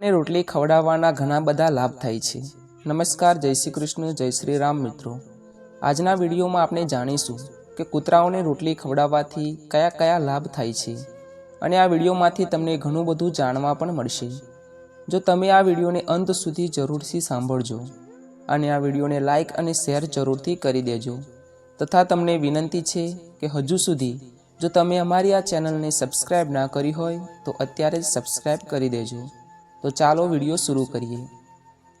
ને રોટલી ખવડાવવાના ઘણા બધા લાભ થાય છે. નમસ્કાર, જય શ્રી કૃષ્ણ, જય શ્રી રામ મિત્રો. આજના વિડીયોમાં આપણે જાણીશું કે કૂતરાઓને રોટલી ખવડાવવાથી કયા કયા લાભ થાય છે અને આ વિડીયોમાંથી તમને ઘણું બધું જાણવા પણ મળશે. જો તમે આ વિડીયોને અંત સુધી જરૂરથી સાંભળજો અને આ વિડીયોને લાઇક અને શેર જરૂરથી કરી દેજો. તથા તમને વિનંતી છે કે હજુ સુધી જો તમે અમારી આ ચેનલને સબસ્ક્રાઇબ ના કરી હોય તો અત્યારે જ સબસ્ક્રાઇબ કરી દેજો. તો ચાલો વીડિયો શરૂ કરીએ.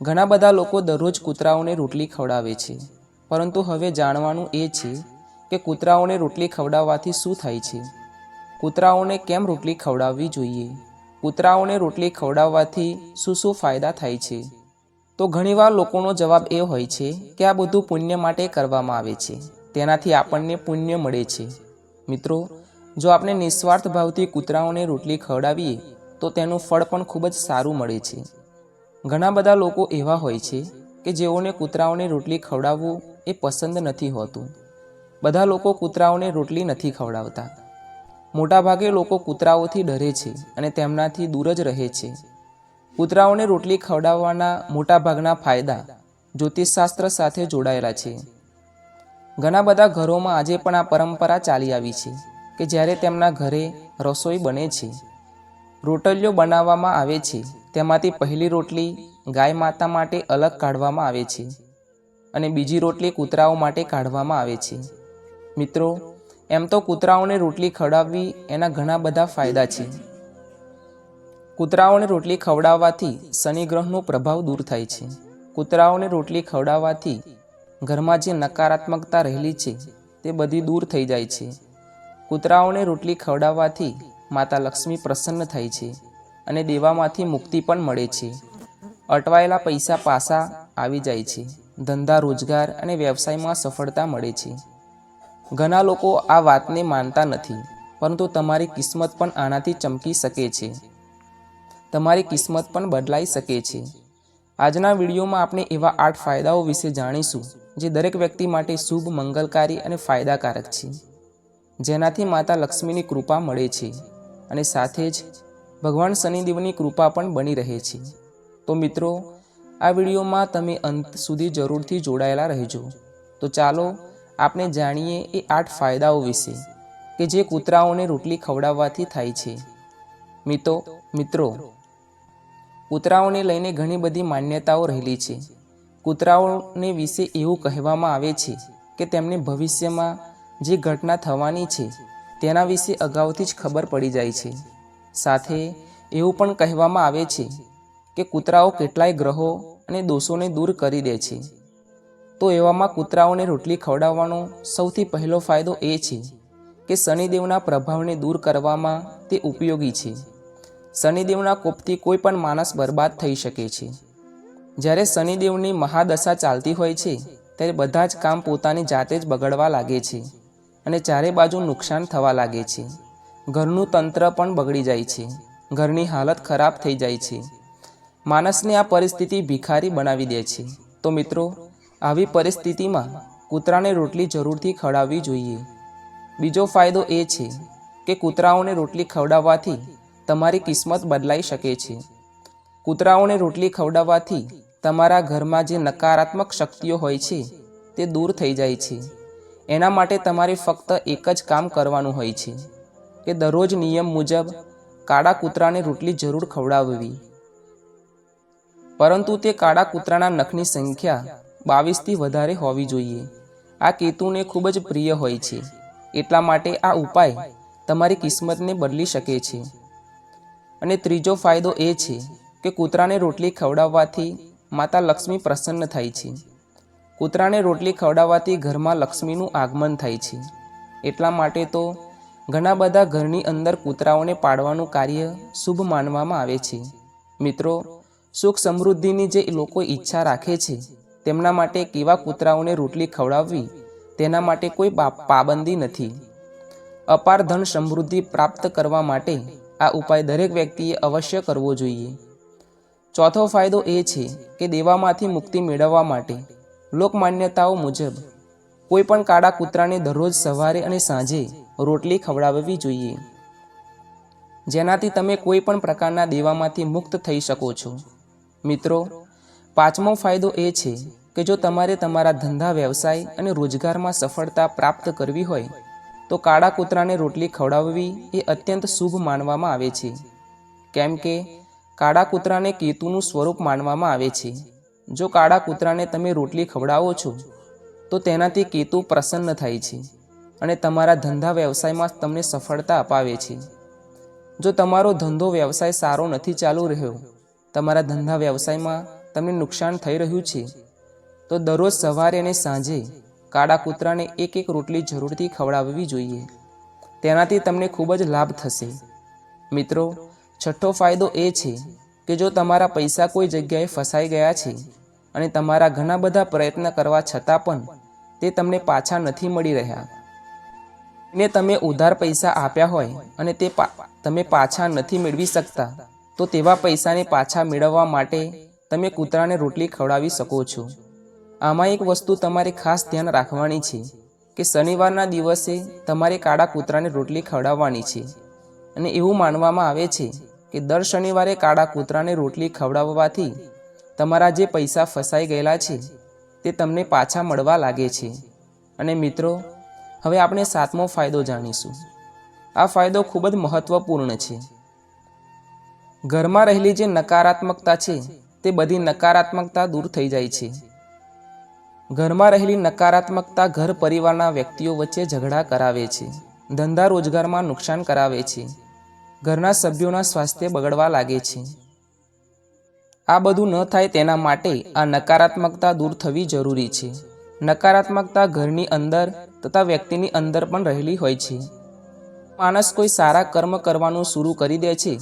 ઘણા બધા લોકો દરરોજ કૂતરાઓને રોટલી ખવડાવે છે. પરંતુ હવે જાણવાનું એ છે કે કૂતરાઓને રોટલી ખવડાવવાથી શું થાય છે? કૂતરાઓને કેમ રોટલી ખવડાવવી જોઈએ? કૂતરાઓને રોટલી ખવડાવવાથી શું શું ફાયદા થાય છે? તો ઘણીવાર લોકોનો જવાબ એ હોય છે કે આ બધું પુણ્ય માટે કરવામાં આવે છે. તેનાથી આપણને પુણ્ય મળે છે. મિત્રો, જો આપણે નિસ્વાર્થ ભાવથી કૂતરાઓને રોટલી ખવડાવીએ તો તેનું ફળ પણ ખૂબ જ સારું મળે છે. ઘણા બધા લોકો એવા હોય છે કે જેઓને કૂતરાઓને રોટલી ખવડાવવું એ પસંદ નથી હોતું. બધા લોકો કૂતરાઓને રોટલી નથી ખવડાવતા. મોટાભાગે લોકો કૂતરાઓથી ડરે છે અને તેમનાથી દૂર જ રહે છે. કૂતરાઓને રોટલી ખવડાવવાના મોટાભાગના ફાયદા જ્યોતિષશાસ્ત્ર સાથે જોડાયેલા છે. ઘણા બધા ઘરોમાં આજે પણ આ પરંપરા ચાલી આવી છે કે જ્યારે તેમના ઘરે રસોઈ બને છે રોટલીઓ બનાવવામાં આવે છે. તેમાંથી પહેલી રોટલી ગાય માતા માટે અલગ કાઢવામાં આવે છે અને બીજી રોટલી કૂતરાઓ માટે કાઢવામાં આવે છે. મિત્રો, એમ તો કૂતરાઓને રોટલી ખવડાવવી એના ઘણા બધા ફાયદા છે. કૂતરાઓને રોટલી ખવડાવવાથી શનિ ગ્રહનો પ્રભાવ દૂર થાય છે. કૂતરાઓને રોટલી ખવડાવવાથી ઘરમાં જે નકારાત્મકતા રહેલી છે તે બધી દૂર થઈ જાય છે. કૂતરાઓને રોટલી ખવડાવવાથી માતા લક્ષ્મી પ્રસન્ન થાય છે અને દેવામાંથી મુક્તિ પણ મળે છે. અટવાયેલા પૈસા પાસા આવી જાય છે. ધંધા, રોજગાર અને વ્યવસાયમાં સફળતા મળે છે. ઘણા લોકો આ વાતને માનતા નથી, પરંતુ તમારી કિસ્મત પણ આનાથી ચમકી શકે છે. તમારી કિસ્મત પણ બદલાઈ શકે છે. આજના વિડીયોમાં આપણે એવા આઠ ફાયદાઓ વિશે જાણીશું, જે દરેક વ્યક્તિ માટે શુભ, મંગલકારી અને ફાયદાકારક છે. જેનાથી માતા લક્ષ્મીની કૃપા મળે છે. અને સાથે જ ભગવાન શનિદેવની કૃપા પણ બની રહે છે. તો મિત્રો, આ વિડીયોમાં તમે અંત સુધી જરૂરથી જોડાયેલા રહેજો. તો ચાલો આપણે જાણીએ એ આઠ ફાયદાઓ વિશે કે જે કૂતરાઓને રોટલી ખવડાવવાથી થાય છે. મિત્રો મિત્રો, કૂતરાઓને લઈને ઘણી બધી માન્યતાઓ રહેલી છે. કૂતરાઓને વિશે એવું કહેવામાં આવે છે કે તેમને ભવિષ્યમાં જે ઘટના થવાની છે તેના વિશે અગાઉથી જ ખબર પડી જાય છે. સાથે એવું પણ કહેવામાં આવે છે કે કૂતરાઓ કેટલાય ગ્રહો અને દોષોને દૂર કરી દે છે. તો એવામાં કૂતરાઓને રોટલી ખવડાવવાનો સૌથી પહેલો ફાયદો એ છે કે શનિદેવના પ્રભાવને દૂર કરવામાં તે ઉપયોગી છે. શનિદેવના કોપથી કોઈ પણ માણસ બરબાદ થઈ શકે છે. જ્યારે શનિદેવની મહાદશા ચાલતી હોય છે, ત્યારે બધા જ કામ પોતાની જાતે જ બગડવા લાગે છે. અને ચારે બાજુ નુકસાન થવા લાગે છે. ઘરનું તંત્ર પણ બગડી જાય છે. ઘરની હાલત ખરાબ થઈ જાય છે. માણસને આ પરિસ્થિતિ ભિખારી બનાવી દે છે. તો મિત્રો, આવી પરિસ્થિતિમાં કૂતરાને રોટલી જરૂરથી ખવડાવવી જોઈએ. બીજો ફાયદો એ છે કે કૂતરાઓને રોટલી ખવડાવવાથી તમારી કિસ્મત બદલાઈ શકે છે. કૂતરાઓને રોટલી ખવડાવવાથી તમારા ઘરમાં જે નકારાત્મક શક્તિઓ હોય છે, તે દૂર થઈ જાય છે. એના માટે તમારે ફક્ત એક જ કામ કરવાનું હોય છે, કે દરરોજ નિયમ મુજબ કાળા કૂતરાને રોટલી જરૂર ખવડાવવી. પરંતુ તે કાળા કૂતરાના નખની સંખ્યા બાવીસથી વધારે હોવી જોઈએ. આ કેતુને ખૂબ જ પ્રિય હોય છે. એટલા માટે આ ઉપાય તમારી કિસ્મતને બદલી શકે છે. અને ત્રીજો ફાયદો એ છે, કે કૂતરાને રોટલી ખવડાવવાથી માતા લક્ષ્મી પ્રસન્ન થાય છે. કૂતરાને રોટલી ખવડાવવાથી ઘરમાં લક્ષ્મીનું આગમન થાય છે. એટલા માટે તો ઘણા બધા ઘરની અંદર કૂતરાઓને પાડવાનું કાર્ય શુભ માનવામાં આવે છે. મિત્રો, સુખ સમૃદ્ધિની જે લોકો ઈચ્છા રાખે છે, તેમના માટે કેવા કૂતરાઓને રોટલી ખવડાવવી, તેના માટે કોઈ પાબંદી નથી. અપાર ધન સમૃદ્ધિ પ્રાપ્ત કરવા માટે આ ઉપાય દરેક વ્યક્તિએ અવશ્ય કરવો જોઈએ. ચોથો ફાયદો એ છે કે દેવામાંથી મુક્તિ મેળવવા માટે લોકમાન્યતાઓ મુજબ કોઈ પણ કાળા કૂતરાને દરરોજ સવારે અને સાંજે રોટલી ખવડાવવી જોઈએ. જેનાથી તમે કોઈ પણ પ્રકારના દેવામાંથી મુક્ત થઈ શકો છો. મિત્રો, પાંચમો ફાયદો એ છે કે જો તમારે તમારા ધંધા, વ્યવસાય અને રોજગારમાં સફળતા પ્રાપ્ત કરવી હોય, તો કાળા કૂતરાને રોટલી ખવડાવવી એ અત્યંત શુભ માનવામાં આવે છે. કેમ કે, કાળા કૂતરાને કેતુનું સ્વરૂપ માનવામાં આવે છે. જો કાળા કૂતરાને તમે રોટલી ખવડાવો છો, તો તેનાથી કેતુ પ્રસન્ન થાય છે અને તમારા ધંધા વ્યવસાયમાં તમને સફળતા અપાવે છે. જો તમારો ધંધો વ્યવસાય સારો નથી ચાલુ રહ્યો, તમારા ધંધા વ્યવસાયમાં તમને નુકસાન થઈ રહ્યું છે, તો દરરોજ સવારે અને સાંજે કાળા કૂતરાને એક એક રોટલી જરૂરથી ખવડાવવી જોઈએ. તેનાથી તમને ખૂબ જ લાભ થશે. મિત્રો, છઠ્ઠો ફાયદો એ છે કે જો તમારા પૈસા કોઈ જગ્યાએ ફસાઈ ગયા છે અને તમારા ઘણા બધા પ્રયત્ન કરવા છતાં પણ તે તમને પાછા નથી મળી રહ્યા. ને તમે ઉધાર પૈસા આપ્યા હોય અને તે તમે પાછા નથી મેળવી શકતા, તો તેવા પૈસાને પાછા મેળવવા માટે તમે કૂતરાને રોટલી ખવડાવી શકો છો. આમાં એક વસ્તુ તમારે ખાસ ધ્યાન રાખવાની છે કે શનિવારના દિવસે તમારે કાળા કૂતરાને રોટલી ખવડાવવાની છે. અને એવું માનવામાં આવે છે કે દર શનિવારે કાળા કૂતરાને રોટલી ખવડાવવાથી તમારા જે પૈસા ફસાઈ ગયેલા છે, તે તમને પાછા મળવા લાગે છે. અને મિત્રો, હવે આપણે સાતમો ફાયદો જાણીશું. આ ફાયદો ખૂબ જ મહત્વપૂર્ણ છે. ઘરમાં રહેલી જે નકારાત્મકતા છે, તે બધી નકારાત્મકતા દૂર થઈ જાય છે. ઘરમાં રહેલી નકારાત્મકતા ઘર પરિવારના વ્યક્તિઓ વચ્ચે ઝઘડા કરાવે છે, ધંધા રોજગારમાં નુકસાન કરાવે છે, ઘરના સભ્યોના સ્વાસ્થ્ય બગડવા લાગે છે. આ બધું ન થાય તેના માટે આ નકારાત્મકતા દૂર થવી જરૂરી છે. નકારાત્મકતા ઘરની અંદર તથા વ્યક્તિની અંદર પણ રહેલી હોય છે. માણસ કોઈ સારા કર્મ કરવાનું શરૂ કરી દે છે,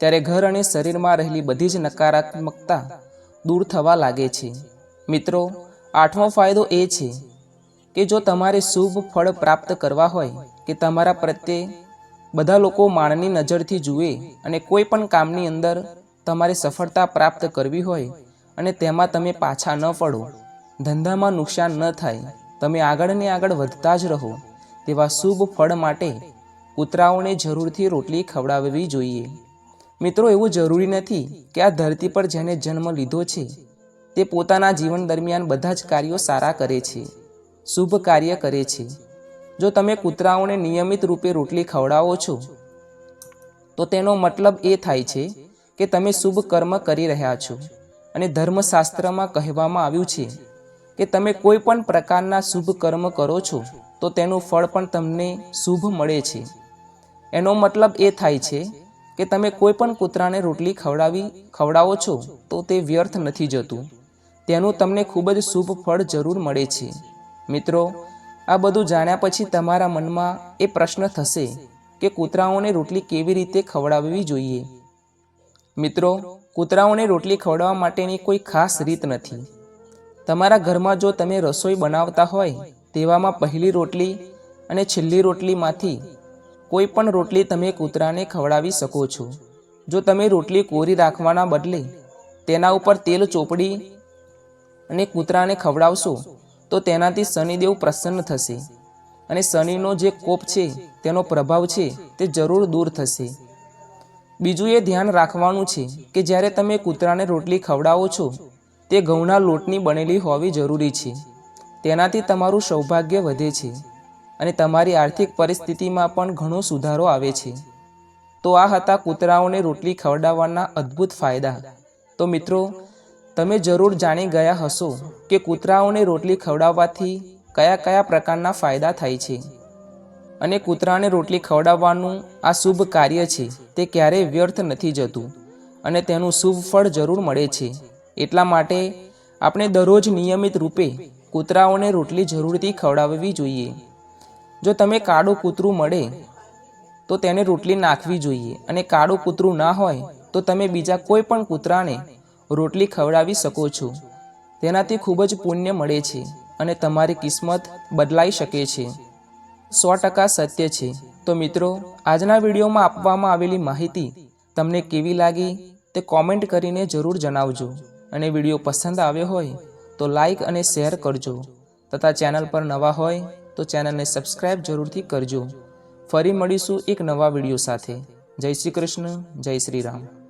ત્યારે ઘર અને શરીરમાં રહેલી બધી જ નકારાત્મકતા દૂર થવા લાગે છે. મિત્રો, આઠમો ફાયદો એ છે કે જો તમારે શુભ ફળ પ્રાપ્ત કરવા હોય કે તમારા પ્રત્યે બધા લોકો માણની નજરથી જુએ અને કોઈ પણ કામની અંદર તમારે સફળતા પ્રાપ્ત કરવી હોય અને તેમાં તમે પાછા ન પડો. ધંધામાં નુકસાન ન થાય. તમે આગળ ને આગળ વધતા જ રહો. તેવા શુભ ફળ માટે કૂતરાઓને જરૂરથી રોટલી ખવડાવવી જોઈએ. મિત્રો, એવું જરૂરી નથી કે આ ધરતી પર જેને જન્મ લીધો છે, તે પોતાના જીવન દરમિયાન બધા જ કાર્યો સારા કરે છે, શુભ કાર્ય કરે છે. જો તમે કૂતરાઓને નિયમિત રૂપે રોટલી ખવડાવો છો, તો તેનો મતલબ એ થાય છે કે તમે શુભ કર્મ કરી રહ્યા છો. અને ધર્મશાસ્ત્રમાં કહેવામાં આવ્યું છે કે તમે કોઈ પણ પ્રકારના શુભ કર્મ કરો છો, તો તેનું ફળ પણ તમને શુભ મળે છે. એનો મતલબ એ થાય છે કે તમે કોઈ પણ કૂતરાને રોટલી ખવડાવી, ખવડાવો છો, તો તે વ્યર્થ નથી જતું. તેનું તમને ખૂબ જ શુભ ફળ જરૂર મળે છે. મિત્રો, આ બધું જાણ્યા પછી તમારા મનમાં એ પ્રશ્ન થશે કે કૂતરાઓને રોટલી કેવી રીતે ખવડાવવી જોઈએ? મિત્રો, કૂતરાઓને રોટલી ખવડાવવા માટેની કોઈ ખાસ રીત નથી. તમારા ઘરમાં જો તમે રસોઈ બનાવતા હોય, તેવામાં પહેલી રોટલી અને છેલ્લી રોટલીમાંથી કોઈ પણ રોટલી તમે કૂતરાને ખવડાવી શકો છો. જો તમે રોટલી કોરી રાખવાના બદલે તેના ઉપર તેલ ચોપડી અને કૂતરાને ખવડાવશો, તો તેનાથી શનિદેવ પ્રસન્ન થશે અને શનિનો જે કોપ છે, તેનો પ્રભાવ છે, તે જરૂર દૂર થશે. બીજું એ ધ્યાન રાખવાનું છે કે જ્યારે તમે કૂતરાને રોટલી ખવડાવો છો, તે ઘઉંના લોટની બનેલી હોવી જરૂરી છે. તેનાથી તમારું સૌભાગ્ય વધે છે અને તમારી આર્થિક પરિસ્થિતિમાં પણ ઘણો સુધારો આવે છે. તો આ હતા કૂતરાઓને રોટલી ખવડાવવાના અદ્ભુત ફાયદા. તો મિત્રો, તમે જરૂર જાણી ગયા હશો કે કૂતરાઓને રોટલી ખવડાવવાથી કયા કયા પ્રકારના ફાયદા થાય છે. અને કૂતરાને રોટલી ખવડાવવાનું આ શુભ કાર્ય છે, તે ક્યારેય વ્યર્થ નથી જતું અને તેનું શુભ ફળ જરૂર મળે છે. એટલા માટે આપણે દરરોજ નિયમિત રૂપે કૂતરાઓને રોટલી જરૂરથી ખવડાવવી જોઈએ. જો તમે કાળું કૂતરું મળે, તો તેને રોટલી નાખવી જોઈએ અને કાળું કૂતરું ના હોય, તો તમે બીજા કોઈ પણ કૂતરાને રોટલી ખવડાવી શકો છો. તેનાથી ખૂબ જ પુણ્ય મળે છે અને તમારી કિસ્મત બદલાઈ શકે છે. સો ટકા સત્ય છે. તો મિત્રો, આજના વિડીયોમાં આપવામાં આવેલી માહિતી તમને કેવી લાગી તે કોમેન્ટ કરીને જરૂર જણાવજો. અને વીડિયો પસંદ આવ્યો હોય તો લાઈક અને શેર કરજો. તથા ચેનલ પર નવા હોય તો ચેનલને સબસ્ક્રાઈબ જરૂરથી કરજો. ફરી મળીશું એક નવા વીડિયો સાથે. જય શ્રી કૃષ્ણ, જય શ્રી રામ.